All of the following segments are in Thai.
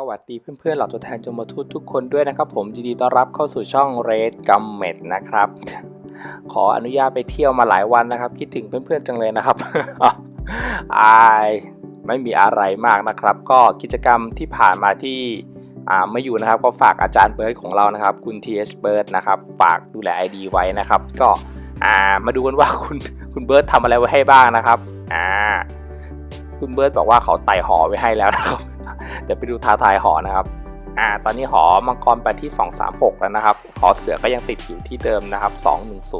สวัสดีเพื่อนๆเหล่าตัวแทนจมทูตทุกคนด้วยนะครับ ผมยินดีต้อนรับเข้าสู่ช่อง Red g u m m e t นะครับ ขออนุญาตไปเที่ยวมาหลายวันนะครับ คิดถึงเพื่อนๆจังเลยนะครับ อายไม่มีอะไรมากนะครับ ก็กิจกรรมที่ผ่านมาที่อ่าไม่อยู่นะครับ ก็ฝากอาจารย์เบิร์ดของเรานะครับ คุณ TH เบิร์ดนะครับฝากดูแล ID ไว้นะครับ ก็อ่ามาดูกันว่าคุณคุณเบิร์ดทำอะไรไว้ให้บ้างนะครับอ่าคุณเบิร์ดบอกว่าเขาไต่หอไว้ให้แล้วนะครับ เดี๋ยวไปดูท้าทายหอนะครับอ่าตอนนี้หอมังกรไปที่ 236 แล้วนะครับ หอเสือก็ยังติดอยู่ที่เดิมนะครับ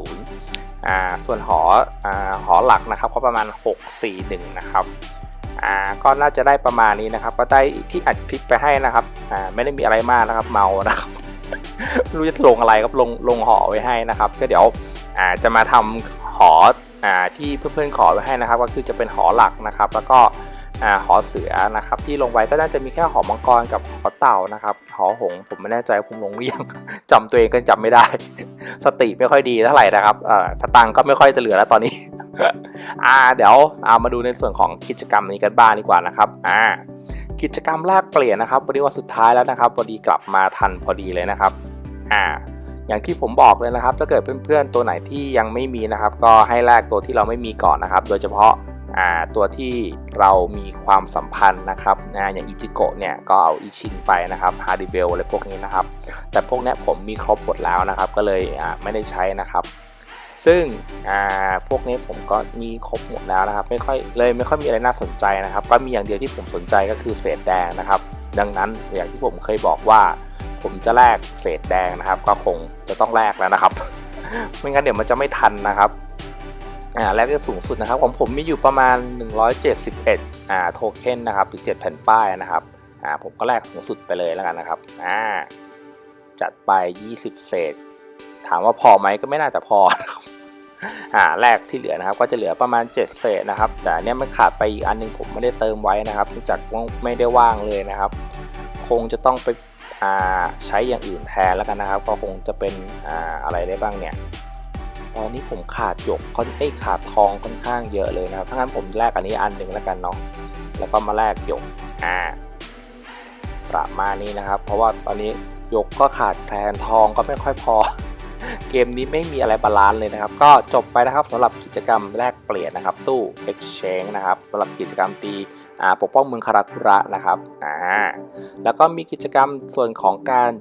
210อ่าส่วนหออ่าหอหลักนะครับก็ประมาณ 641 นะครับอ่าก็น่าจะได้ประมาณนี้นะครับ ก็ได้ที่อัดคลิปไปให้นะครับอ่าไม่ได้มีอะไรมากนะครับเมานะครับรู้จะลงอะไรครับลงลงหอไว้ให้นะครับ ก็เดี๋ยวอ่าจะมาทำหออ่าที่เพื่อนๆขอไว้ให้นะครับ ก็คือจะเป็นหอหลักนะครับ แล้วก็ อ่าหอเสือนะครับ ที่ลงไว้ก็น่าจะมีแค่หอมังกรกับหอเต่านะครับหอหงผมไม่แน่ใจผมลงเรียงจำตัวเองก็จำไม่ได้ สติไม่ค่อยดีเท่าไหร่นะครับอ่าสตังก็ไม่ค่อยจะเหลือแล้วตอนนี้อ่าเดี๋ยวเอามาดูในส่วนของกิจกรรมนี้กันบ้างดีกว่านะครับอ่ากิจกรรมแรกเปลี่ยนนะครับวันนี้วันสุดท้ายแล้วนะครับพอดีกลับมาทันพอดีเลยนะครับอ่าอย่างที่ผมบอกเลยนะครับ ถ้าเกิดเพื่อนๆตัวไหนที่ยังไม่มีนะครับ ก็ให้แลกตัวที่เราไม่มีก่อนนะครับ โดยเฉพาะ ตัวที่เรามีความสัมพันธ์นะครับนะอย่างอิจิโกะเนี่ยก็เอาอิชินไปนะครับฮาร์ดิเวลอะไรพวกนี้นะครับ แต่พวกนี้ผมมีครบหมดแล้วนะครับ ก็เลยไม่ได้ใช้นะครับ ซึ่งพวกนี้ผมก็มีครบหมดแล้วนะครับ ไม่ค่อยเลยไม่ค่อยมีอะไรน่าสนใจนะครับ ก็มีอย่างเดียวที่ผมสนใจก็คือเศษแดงนะครับ ดังนั้นอย่างที่ผมเคยบอกว่า ผมจะแลกเศษแดงนะครับ ก็คงจะต้องแลกแล้วนะครับ ไม่งั้นเดี๋ยวมันจะไม่ทันนะครับ อ่าแรกที่สูงสุดนะครับของผมมีอยู่ประมาณ 171อ่าโทเค็นนะครับหรือ7แผ่นป้ายนะครับอ่าผมก็แลกสูงสุดไปเลยแล้วกันนะครับอ่าจัดไป 20 เศษ ถามว่าพอไหมก็ไม่น่าจะพอนะครับอ่าแรกที่เหลือนะครับก็จะเหลือประมาณ 7 เศษนะครับ แต่เนี้ยมันขาดไปอีกอันหนึงผมไม่ได้เติมไว้นะครับเนื่องจากว่าไม่ได้ว่างเลยนะครับ คงจะต้องไปอ่าใช้อย่างอื่นแทนแล้วกันนะครับ ก็คงจะเป็นอ่าอะไรได้บ้างเนี่ย ตอนนี้ผมขาดหยกค่อนเอ้ขาดทองค่อนข้างเยอะเลยนะครับถ้างั้นผมแลกอันนี้อันหนึ่งแล้วกันเนาะแล้วก็มาแลกหยกอ่าประมาณนี้นะครับ เพราะว่าตอนนี้หยกก็ขาดแคลนทองก็ไม่ค่อยพอ เกมนี้ไม่มีอะไรบาลานซ์เลยนะครับ ก็จบไปนะครับสำหรับกิจกรรมแลกเปลี่ยนนะครับ ตู้ exchange นะครับสำหรับกิจกรรมตีอาปกป้องเมืองคาราคุระนะครับอ่าแล้วก็มีกิจกรรมส่วนของการ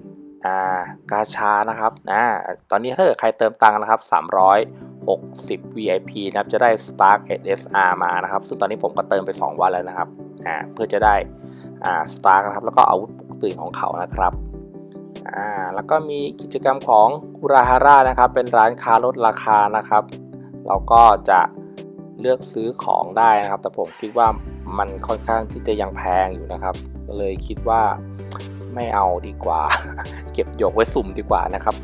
อ่ากาชานะครับอ่าตอนนี้ถ้าเกิดใครเติมตังค์นะครับ 360 VIP นะครับจะได้ Stark SSR มานะครับ ซึ่งตอนนี้ผมก็เติมไป 2 วันแล้วนะครับอ่าเพื่อจะได้อ่า Stark นะครับแล้วก็อาวุธปกตื่นของเขานะครับอ่าแล้วก็มีกิจกรรมของคุราฮาร่านะครับ เป็นร้านค้าลดราคานะครับ เราก็จะเลือกซื้อของได้นะครับ แต่ผมคิดว่ามันค่อนข้างที่จะยังแพงอยู่นะครับ เลยคิดว่า ไม่เอาดีกว่า เก็บหยกไว้สุ่มดีกว่านะครับ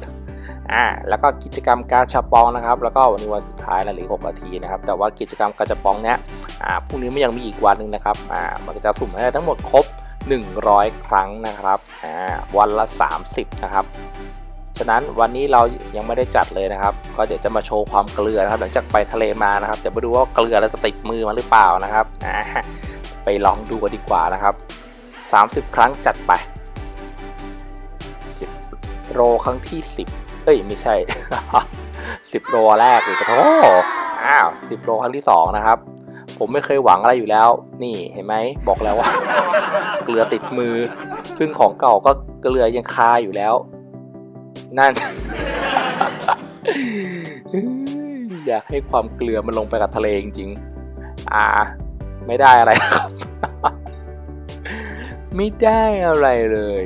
อ่าแล้วก็กิจกรรมกาชาปองนะครับ แล้วก็วันนี้วันสุดท้ายแล้วหลือ6นาทีนะครับ แต่ว่ากิจกรรมกาชาปองเนี้ยอ่าพรุ่งนี้มันยังมีอีกวันหนึ่งนะครับอ่ามันจะสุ่มให้ทั้งหมดครบ 100 ครั้งนะครับอ่าวันละ 30 นะครับฉะนั้นวันนี้เรายังไม่ได้จัดเลยนะครับ ก็เดี๋ยวจะมาโชว์ความเกลือนะครับ หลังจากไปทะเลมานะครับเดี๋ยวมาดูว่าเกลือเราจะติดมือมาหรือเปล่านะครับอ่าไปลองดูกันดีกว่านะครับ 30 ครั้งจัดไป โรครั้งที่10เอ้ยไม่ใช่10โรแรกเลยโอ้อ้าว10โรครั้งที่2นะครับ ผมไม่เคยหวังอะไรอยู่แล้ว นี่เห็นไหมบอกแล้วว่า เกลือติดมือ ซึ่งของเก่าก็เกลือยังคาอยู่แล้ว นั่น อยากให้ความเกลือมันลงไปกับทะเลจริงๆอ่า ไม่ได้อะไรครับ ไม่ได้อะไรเลย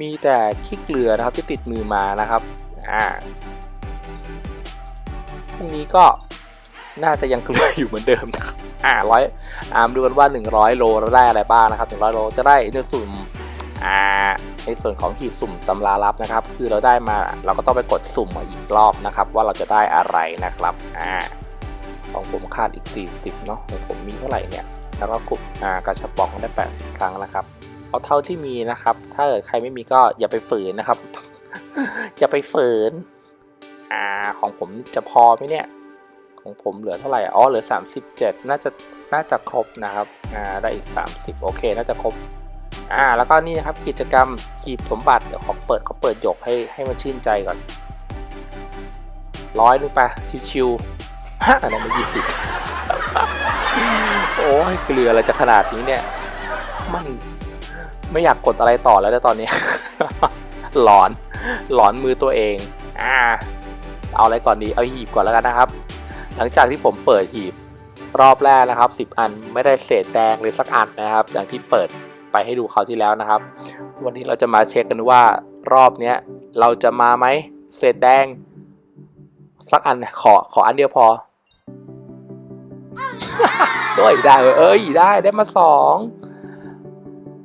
มีแต่ขี้เกลือนะครับที่ติดมือมานะครับอ่าพรุ่งนี้ก็น่าจะยังเกลืออยู่เหมือนเดิมนะครับอ่าร้อยอ่ามดูกันว่า 100 โลเราได้อะไรบ้างนะครับ 100 โลจะได้ในสุ่มอ่าในส่วนของหีบสุ่มตำราลับนะครับ คือเราได้มาเราก็ต้องไปกดสุ่มมาอีกรอบนะครับ ว่าเราจะได้อะไรนะครับอ่าของผมขาดอีก 40 เนาะของผมมีเท่าไหร่เนี่ย แล้วก็กลุ่มอ่ากระชับปองได้ 80 ครั้งนะครับ เอาเท่าที่มีนะครับ ถ้าเกิดใครไม่มีก็อย่าไปฝืนนะครับ อย่าไปฝืน อ่า ของผมจะพอไหมเนี่ย ของผมเหลือเท่าไหร่ อ๋อ เหลือ 37 น่าจะ น่าจะครบนะครับ อ่า ได้อีก 30 โอเค น่าจะครบ อ่า แล้วก็นี่นะครับ กิจกรรมกีบสมบัติ เดี๋ยวขอเปิดเขาเปิดหยกให้ ให้มันชื่นใจก่อน ร้อยหนึงไป ชิวๆฮะอันนั้นไม่ยี่สิบโอ้ยเกลืออะไรจะขนาดนี้เนี่ย มัน ไม่อยากกดอะไรต่อแล้วในตอนนี้ หลอน หลอนมือตัวเองอ่าเอาอะไรก่อนดีเอาหีบก่อนแล้วกันนะครับ หลังจากที่ผมเปิดหีบรอบแรกนะครับ 10 อันไม่ได้เศษแดงเลยสักอันนะครับ อย่างที่เปิดไปให้ดูคราวที่แล้วนะครับ วันนี้เราจะมาเช็คกันว่ารอบเนี้ยเราจะมาไหมเศษแดง สักอันขอขออันเดียวพอเอ้ยได้เอ้ยได้ได้มาสอง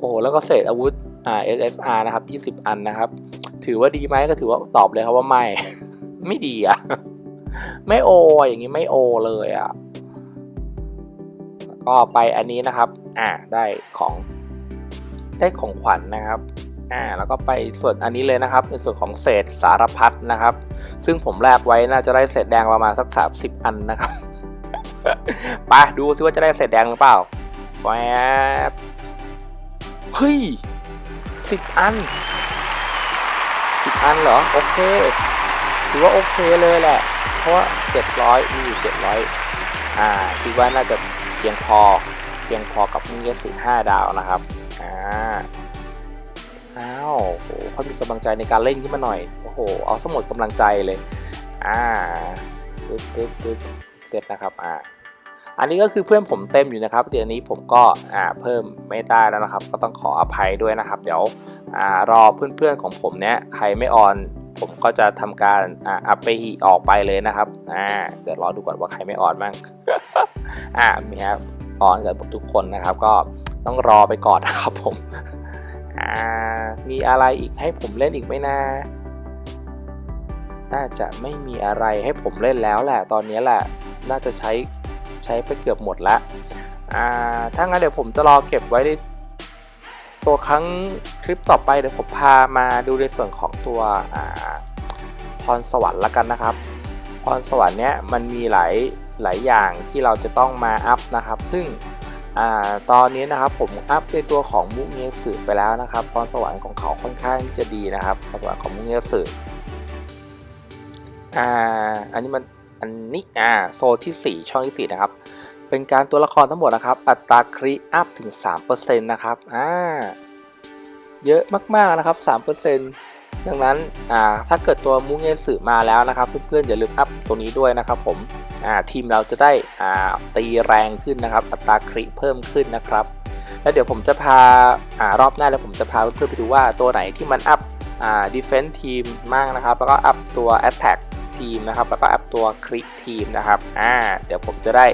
โอ้แล้วก็เศษอาวุธอ่า SSR นะครับ20 อันนะครับ ถือว่าดีไหมก็ถือว่าตอบเลยครับว่าไม่ ไม่ดีอะไม่โอ อย่างนี้ไม่โอเลยอะก็ไปอันนี้นะครับ อ่าได้ของได้ของขวัญนะครับอ่าแล้วก็ไปส่วนอันนี้เลยนะครับในส่วนของเศษสารพัดนะครับ ซึ่งผมแลกไว้น่าจะได้เศษแดงประมาณสักสามสิบอันนะครับไปดูซิว่าจะได้เศษแดงหรือเปล่าแวบ เฮ้ยสิบอันสิบอันเหรอ โอเค ถือว่าโอเคเลยแหละ เพราะว่าเจ็ดร้อยมีอยู่เจ็ดร้อยอ่าคิดว่าน่าจะเพียงพอ เพียงพอกับมือสื่อห้าดาวนะครับ อ่า อ้าวโหเขามีกำลังใจในการเล่นขึ้นมาหน่อย โอ้โห เอาสมุดกำลังใจเลย อ่าตึ๊ดตึ๊ดตึ๊ดเสร็จนะครับ อ่า อันนี้ก็คือเพื่อนผมเต็มอยู่นะครับเดี๋ยวนี้ผมก็อ่าเพิ่มไม่ได้แล้วนะครับ ก็ต้องขออภัยด้วยนะครับ เดี๋ยวอ่ารอเพื่อนๆของผมเนี้ยใครไม่ออนผมก็จะทำการอ่าอัปไปฮีออกไปเลยนะครับอ่าเดี๋ยวรอดูก่อนว่าใครไม่ออนบ้างอ่ามีครับออนกับทุกคนนะครับ ก็ต้องรอไปก่อนนะครับผมอ่ามีอะไรอีกให้ผมเล่นอีกไหมนะน่าจะไม่มีอะไรให้ผมเล่นแล้วแหละ ตอนนี้แหละ น่าจะใช้ ใช้ไปเกือบหมดแล้วอ่าถ้างั้นเดี๋ยวผมจะรอเก็บไว้ในตัวครั้งคลิปต่อไปเดี๋ยวผมพามาดูในส่วนของตัวพรสวรรค์ละกันนะครับพรสวรรค์เนี้ยมันมีหลายหลายอย่างที่เราจะต้องมาอัพนะครับ ซึ่งอตอนนี้นะครับผมอัพในตัวของมุกเงสือไปแล้วนะครับพรสวรรค์ของเขาค่อนข้างจะดีนะครับพรสวรรค์ของมุกเงสืออ่าอันนี้มัน อันนี้อ่าโซนที่ 4 ช่องที่ 4 นะครับ เป็นการตัวละครทั้งหมดนะครับ อัตราคริอัพถึง 3%นะครับอ่าเยอะมากๆนะครับ 3%ดังนั้นอ่าถ้าเกิดตัวมุกเงสือมาแล้วนะครับ เพื่อนๆอย่าลืมอัพตัวนี้ด้วยนะครับผมอ่าทีมเราจะได้อ่าตีแรงขึ้นนะครับ อัตราคริเพิ่มขึ้นนะครับ แล้วเดี๋ยวผมจะพาอ่ารอบหน้าแล้วผมจะพาเพื่อนๆไปดูว่าตัวไหนที่มันอัพอ่าดีเฟน s ์ทีมมากนะครับ แล้วก็อัพตัว Attack ที มนะครับแล้วก็อัพตัวคลิกทีมนะครับอ่าเดี๋ยวผมจะได้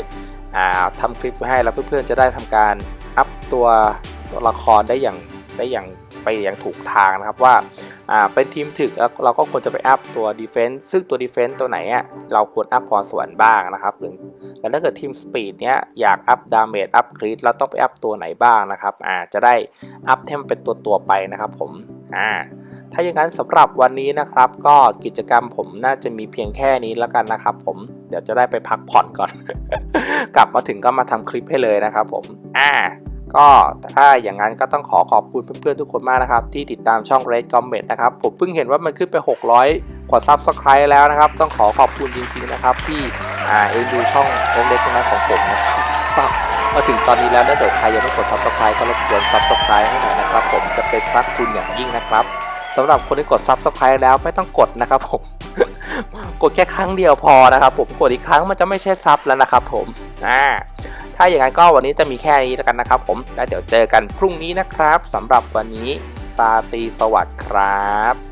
อ่าทำคลิปไว้ให้แล้วเพื่อนๆจะได้ทำการอัพตัวตัวละครได้อย่างได้อย่างไปอย่างถูกทางนะครับว่าอ่าเป็นทีมถึกแล้วเราก็ควรจะไปอัพตัว Defense ซึ่งตัว Defense ตัวไหนอะเราควรอัพพรสวรรค์บ้างนะครับหรือแล้วถ้าเกิดทีม Speed เนี้ยอยากอัพดาเมจอัพคริตเราต้องไปอัพตัวไหนบ้างนะครับอ่าจะได้อัพเทมเป็นตัวตัวไปนะครับผมอ่า ถ้าอย่างนั้นสำหรับวันนี้นะครับ ก็กิจกรรมผมน่าจะมีเพียงแค่นี้แล้วกันนะครับ ผมเดี๋ยวจะได้ไปพักผ่อนก่อน กลับมาถึงก็มาทำคลิปให้เลยนะครับ ผมอ่าก็ถ้าอย่างนั้นก็ต้องขอขอบคุณเพื่อนๆทุกคนมากนะครับ ที่ติดตามช่อง Red Comment นะครับ ผมเพิ่งเห็นว่ามันขึ้นไป 600 กว่า Subscribe แล้วนะครับ ต้องขอขอบคุณจริงๆนะครับ ที่อ่าเอ็นดูช่องเล็กๆน้อยของผมนะครับมาถึงตอนนี้แล้วถ้าเกิดใครยังไม่กด Subscribe ก็รบกวน Subscribe ให้หน่อยนะครับ ผมจะเป็นพระคุณอย่างยิ่งนะครับ สำหรับคนที่กด Subscribe แล้วไม่ต้องกดนะครับผม กดแค่ครั้งเดียวพอนะครับผมกดอีกครั้งมันจะไม่ใช่ซับแล้วนะครับผมอ่าถ้าอย่างนั้นก็วันนี้จะมีแค่นี้แล้วกันนะครับ ผมแล้วเดี๋ยวเจอกันพรุ่งนี้นะครับสำหรับวันนี้ตาตรีสวัสดิ์ครับ